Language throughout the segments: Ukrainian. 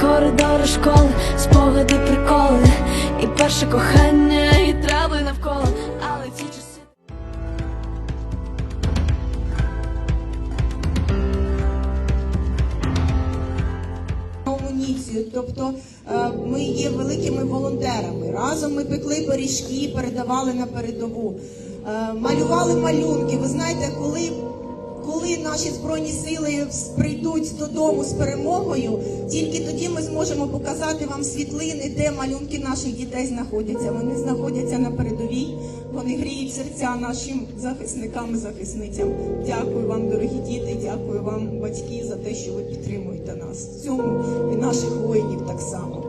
Коридори школи, спогади, приколи, і перше кохання, і трави навколо, але ці часи. амуніцію. Тобто е, ми є великими волонтерами. Разом ми пекли пиріжки, передавали на передову, Е, малювали малюнки. Ви знаєте, коли. Коли наші збройні сили прийдуть додому з перемогою, тільки тоді ми зможемо показати вам світлини, де малюнки наших дітей знаходяться. Вони знаходяться на передовій, вони гріють серця нашим захисникам і захисницям. Дякую вам, дорогі діти, дякую вам, батьки, за те, що ви підтримуєте нас в цьому і наших воїнів так само.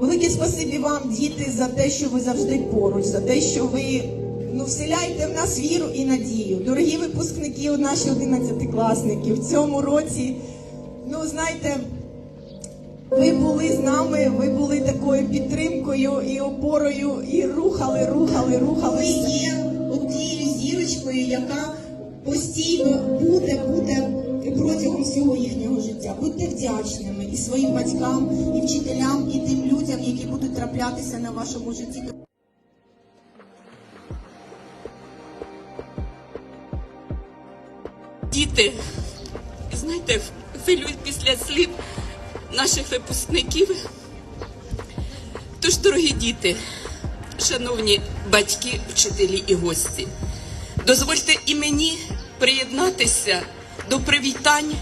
Велике спасибі вам, діти, за те, що ви завжди поруч, за те, що ви вселяєте в нас віру і надію. Дорогі випускники, наші 11-класники, в цьому році, ну знаєте, ви були з нами, ви були такою підтримкою і опорою, і рухали, рухали, рухали. Ви є тією зірочкою, яка постійно буде, буде протягом всього їхнього життя. Будьте вдячними і своїм батькам, і вчителям, і тим людям, які будуть траплятися на вашому житті. Діти, знаєте, хвилюють після слів наших випускників. Тож, дорогі діти, шановні батьки, вчителі і гості, дозвольте і мені приєднатися до привітань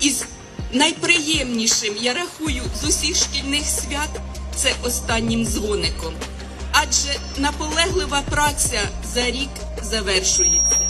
із найприємнішим, я рахую, з усіх шкільних свят це останнім дзвоником. Адже наполеглива праця за рік завершується.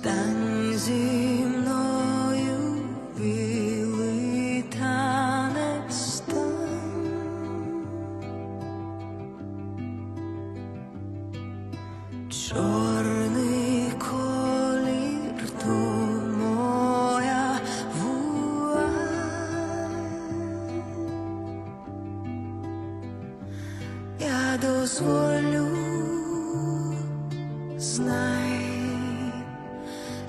Стань зі мною білий танець стань. Чорний колір то моя дозволю знай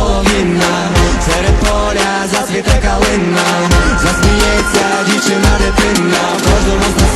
солов'їна серед поля засвіте калина, засміється дівчина дитина, в кожному з нас